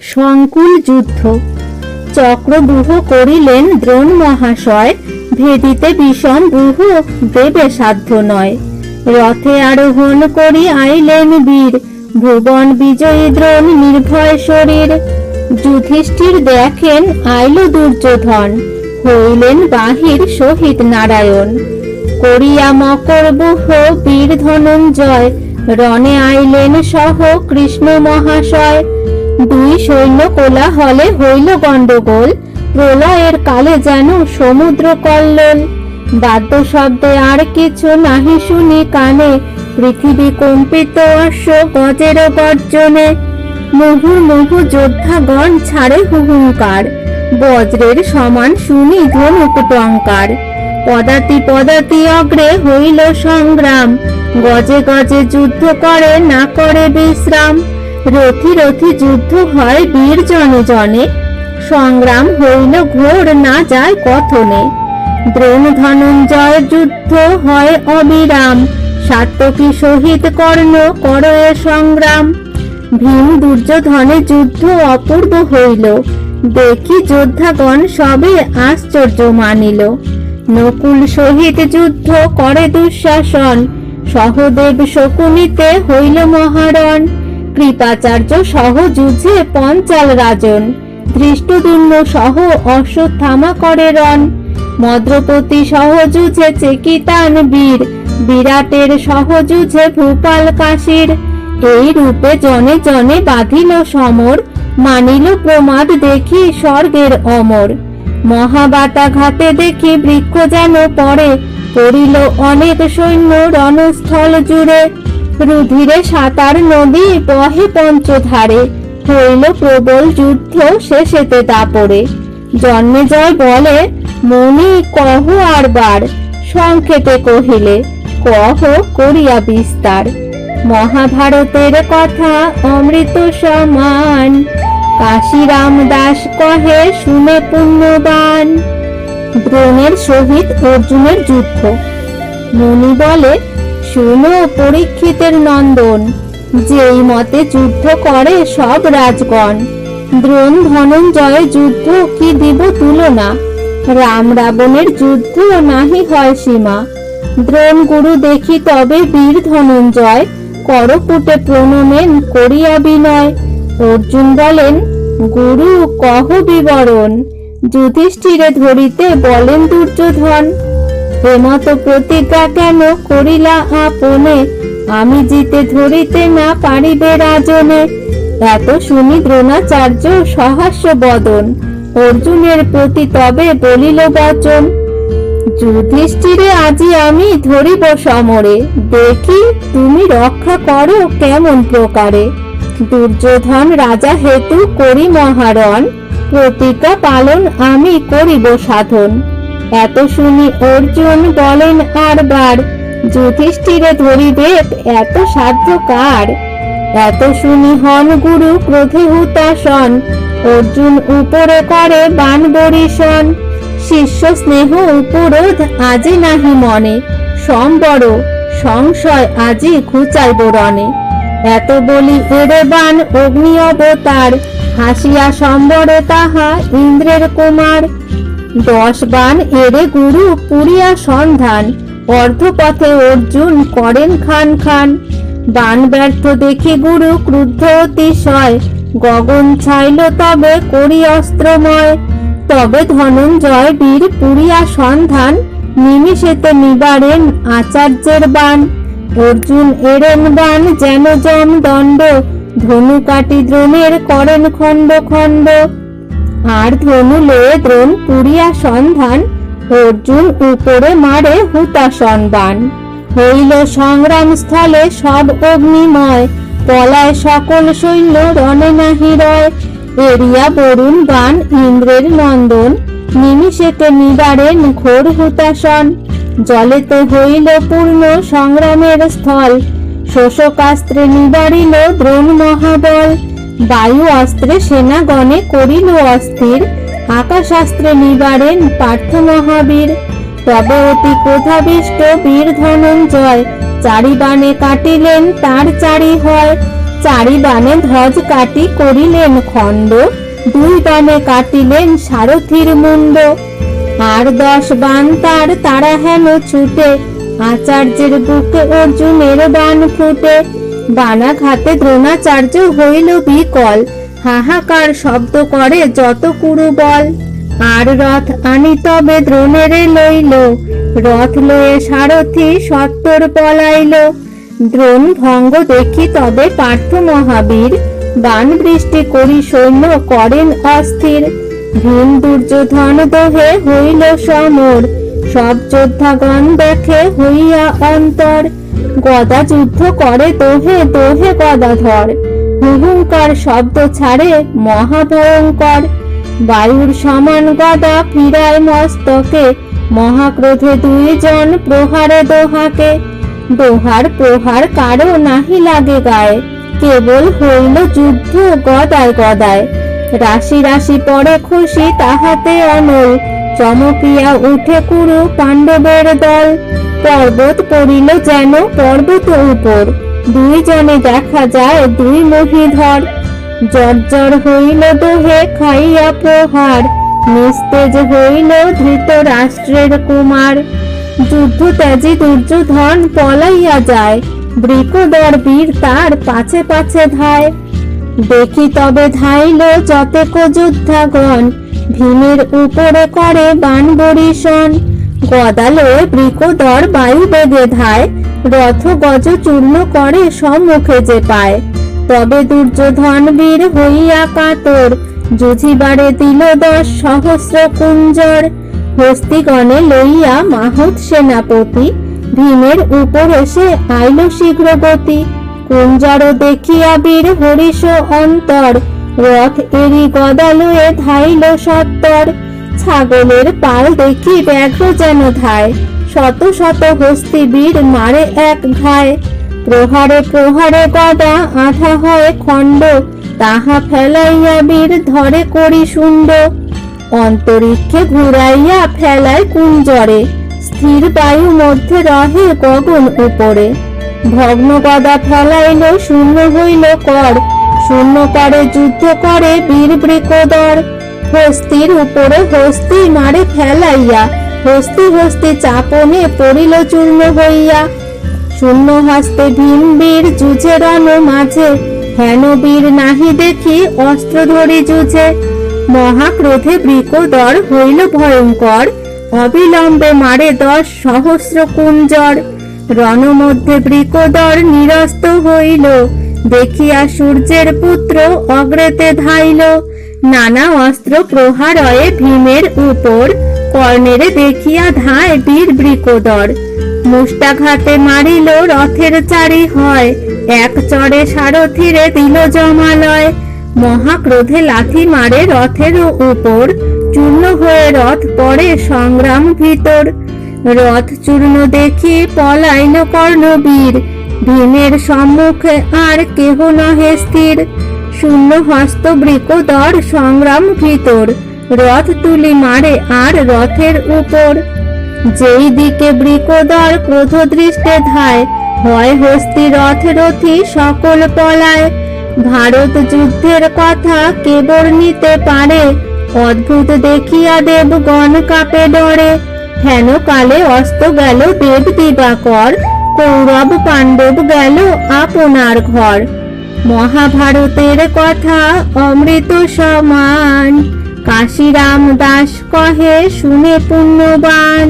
সংকুল যুদ্ধ। চক্রব্যূহ করিলেন দ্রোণ মহাশয়, ভেদিতে বিষম ব্যূহ দেবে সাধ্য নয়। রথে আরোহণ করি আইলেন বীর, ভুবন বিজয়ী দ্রোণ নির্ভয় শরীর। যুধিষ্ঠির দেখেন আইল দুর্যোধন, হইলেন বাহির শহীদ নারায়ণ। করিয়া মকর বুহ বীর ধনঞ্জয়, রণে আইলেন সহ কৃষ্ণ মহাশয়। দুই সৈন্য কোলাহলে হইল গণ্ডগোল। প্রলয়ের কালে যেন সমুদ্র কল্লোল বাদ্য শব্দে আর কিছু নাহি শুনি কানে। পৃথিবী কম্পিত অশ্ব গজের গর্জনে। মুহুর মুহু যোদ্ধাগণ ছাড়ে হুহুঙ্কার। বজ্রের সমান শুনি ধনুক টঙ্কার। পদাতি পদাতি অগ্রে হইল সংগ্রাম। গজে গজে যুদ্ধ করে, না করে বিশ্রাম। রথি রথি যুদ্ধ হয় বীর জনে জনে সংগ্রাম হইল ঘোর না যায় কথনে। দ্রোণ ধনঞ্জয় যুদ্ধ হয় অবিরাম। সাত্যকী শহীদ কর্ণ করে সংগ্রাম। ভীম দুর্যোধনে যুদ্ধ অপূর্ব হইল। দেখি যোদ্ধাগণ সবে আশ্চর্য মানিল। নকুল সহিত যুদ্ধ করে দুঃশাসন। সহদেব শকুনিতে হইল মহারণ। কৃপাচার্য সহ যুঝে পঞ্চাল রাজন। ধৃষ্টদুম্ন সহ অশ্বত্থামা করে রণ। মদ্রপতি সহযুঝে চেকিতান বীর। বিরাটের সহযুঝে ভূপাল কাশীর। এই রূপে জনে জনে বাঁধিল সমর। মানিল প্রমাদ দেখি স্বর্গের অমর। মহাবাতা ঘাতে দেখি বৃক্ষ যেন পড়ে। পড়িল অনেক সৈন্য রণস্থল জুড়ে। রুধিরে সাতার নদী বহে পঞ্চধারে। হইল প্রবল যুদ্ধ শেষেতে দাপড়ে জন্মে জয় বলে, মনি কহ আর বার, সংক্ষেপে কহিলে, কহ করিয়া বিস্তার। মহাভারতের কথা অমৃত সমান, কাশিরাম দাস কহে শুনে পুণ্যবান। দ্রোণের সহিত অর্জুনের যুদ্ধ। মুনি বলে শুনো পরীক্ষিতের নন্দন, যেই মতে যুদ্ধ করে সব রাজগণ। দ্রোণ ধনঞ্জয় যুদ্ধ কি দিব তুলনা? রাম রাবণের যুদ্ধ নাহি হয় সীমা। দ্রোণ গুরু দেখি তবে বীর ধনঞ্জয় করপুটে প্রণমেন করিয়া বিনয় অর্জুন বলেন, গুরু, কহ বিবরণ। যুধিষ্ঠিরে ধরিতে বলেন দুর্যোধন। হেমত প্রতিজ্ঞা কেন করিলা আপনে? আমি জিতে ধরিতে না পারিবে রাজনে। এত শুনি দ্রোণাচার্য সহাস্য বদন। অর্জুনের প্রতি তবে বলিল বচন, যুধিষ্ঠিরে, আজি আমি ধরিব সমরে। দেখি তুমি রক্ষা করো কেমন প্রকারে। দুর্যোধন রাজা হেতু করি মহারণ। প্রতিজ্ঞা পালন আমি করিব সাধন। এত শুনি অর্জুন বলেন আর বার যুধিষ্ঠিরে ধরিবে এত সাধ্য কার এত শুনি হন গুরু ক্রোধে হুতাসন অর্জুন উপরে করে বান বরিশন। শিষ্য স্নেহ উপরোধ আজি নাহি মনে, সম্বর সংশয় আজি খুচাইব রণে এত বলি এড়ে বান অগ্নি অবতার, হাসিয়া সম্বরে তাহা ইন্দ্রের কুমার। দশ বান এড়ে গুরু পুরিয়া সন্ধান, অর্ধপথে অর্জুন করেন খান খান। বান ব্যর্থ দেখি গুরু ক্রুদ্ধ অতিশয়, গগন ছাইল তবে করি অস্ত্রময়। তবে ধনঞ্জয় বীর পুরিয়া সন্ধান, নিমিষেতে নিবারেন আচার্যের বান। অর্জুন এরেন বান যেন জম দণ্ড ধনু কাটি দ্রোণের করেন খণ্ড খণ্ড। আর ধনু দ্রোণ পুরিয়া সন্ধান, অর্জুন উপরে মারে হুতাসন বান হইল সংগ্রাম স্থলে সব অগ্নিময়, পলায় সকল সৈন্য রণে না রয়। এরিয়া বরুণ বান ইন্দ্রের নন্দন নিমিষেতে নিবারেন ঘোর হুতাসন জলেতে হইল পূর্ণ সংগ্রামের স্থল শোষকাস্ত্রে নিবারিল দ্রোণ মহাবল। বায়ু অস্ত্রে সেনাগণে করিল অস্থির, আকাশাস্ত্রে নিবারেন পার্থ মহাবীর তবে অতি ক্রোধাবিষ্ট বীর ধনঞ্জয় চারি বাণে কাটিলেন তার চারি হয় চারি বানে ধ্বজ কাটি করিলেন খণ্ড, দুই বানে কাটিলেন সারথির মুন্ড আর দশ বান তার তারা হেন ছুটে, আচার্যের বুকে অর্জুনের বান ফুটে। বানাঘাতে দ্রোণাচার্য হইল বিকল। হাহাকার শব্দ করে যত কুরু বল আর রথ আনি তবে দ্রোণেরে লইল। রথ লয়ে সারথি সত্তর পলাইল। দ্রোণ ভঙ্গ দেখি তবে পার্থ মহাবীর। বান বৃষ্টি করি সৈন্য করেন অস্থির। ভীম দুর্যোধন দোহে হইল সমর। সব যোদ্ধাগণ দেখে হইয়া অন্তর। গদা যুদ্ধ করে দোহে দোহে গদাধর। হুহুঙ্কার শব্দ ছাড়ে মহাভয়ঙ্কর। বায়ুর সমান গদা ফিরায় মস্তকে, মহাক্রোধে দুইজন প্রহারে দোহাকে। দোহার প্রহার কারও নাহি লাগে গায়ে, কেবল হইল যুদ্ধ গদায় গদায়। রাশি রাশি পরে খুশি তাহাতে অনল চমকিয়া উঠে কুরু পাণ্ডবের দল। পর্বত পড়িল যেন পর্বত উপর। দুইজনে দেখা যায় দুই মহিধর। জর্জর হইল দোহে খাইয়া প্রহার। নিস্তেজ হইল ধৃত রাষ্ট্রের কুমার। যুদ্ধ ত্যাজি দুর্যোধন পলাইয়া যায়। বৃকদর বীর তার পাছে পাছে ধায়। দেখি তবে ধাইল যতেক যোদ্ধাগণ। ভীমের উপরে করে বান বরিশন। গদালয়ে বৃকদর বায়ু বেগে ধায়, রথ গজ চূর্ণ করে সম্মুখে যে পায়। তবে দুর্যোধন বীর হইয়া কাতর যুঝিবারে দিল দশ সহস্র কুঞ্জর। হস্তিগণে লইয়া মাহুত সেনাপতি, ভীমের উপর এসে আইল শীঘ্র গতি কুঞ্জর দেখিয়া বীর হরিষ অন্তর রথ এরি গদালয়ে ধাইল সত্তর। ছাগলের পাল দেখি ব্যাঘ্র যেন ধায়। শত শত হস্তি বীর মারে এক ঘায়। প্রহারে প্রহারে গদা আধা হয় খণ্ড। তাহা ফেলাইয়া বীর ধরে করি শুন্ড অন্তরিক্ষে ঘুরাইয়া ফেলায় কুঞ্জরে। স্থির বায়ু মধ্যে রহে গগন উপরে। ভগ্ন গদা ফেলাইল, শূন্য হইল কর। শূন্য করে যুদ্ধ করে বীর বৃকদর। হস্তির উপরে হস্তি মারে ফেলাইয়া, হস্তি হস্তি চাপনে পড়িল চূর্ণ হইয়া। শূন্য হস্তে ভীম বীর যুঝে রণ মাঝে, হেন বীর নাহি দেখি অস্ত্র ধরি যুঝে। মহাক্রোধে বৃকদর হইল ভয়ঙ্কর, অবিলম্বে মারে দশ সহস্র কুঞ্জর। রণমধ্যে বৃকদর নিরস্ত হইল দেখিয়া সূর্যের পুত্র অগ্রেতে ধাইল। নানা অস্ত্র প্রহারয়ে ভীমের উপর, কর্ণের দেখিয়া ধায় বীর বৃকদর। মুষ্টাঘাতে মারিল রথের চারি হয়, এক চড়ে সারথিরে দিল জমালয়। মহাক্রোধে লাথি মারে রথের উপর, চূর্ণ হয়ে রথ পড়ে সংগ্রাম ভিতর। রথ চূর্ণ দেখি পলাইল কর্ণবীর ভীমের সম্মুখে আর কেহ নহে স্থির। শূন্য হস্ত বৃকদর সংগ্রাম ভিতর। রথ তুলি মারে আর রথের উপর। যেই দিকে বৃকদর ক্রোধ দৃষ্টে ধায় হয় হস্তি রথ রথি সকল পলায়। ভারত যুদ্ধের কথা কেবল নিতে পারে, অদ্ভুত দেখিয়া দেবগণ কাপে ডরে। হেন কালে অস্ত গেল দেব দিবাকর। কৌরব পাণ্ডব গেল আপনার ঘর। মহাভারতের কথা অমৃত সমান। কাশিরাম দাস কহে শুনে পুণ্যবান।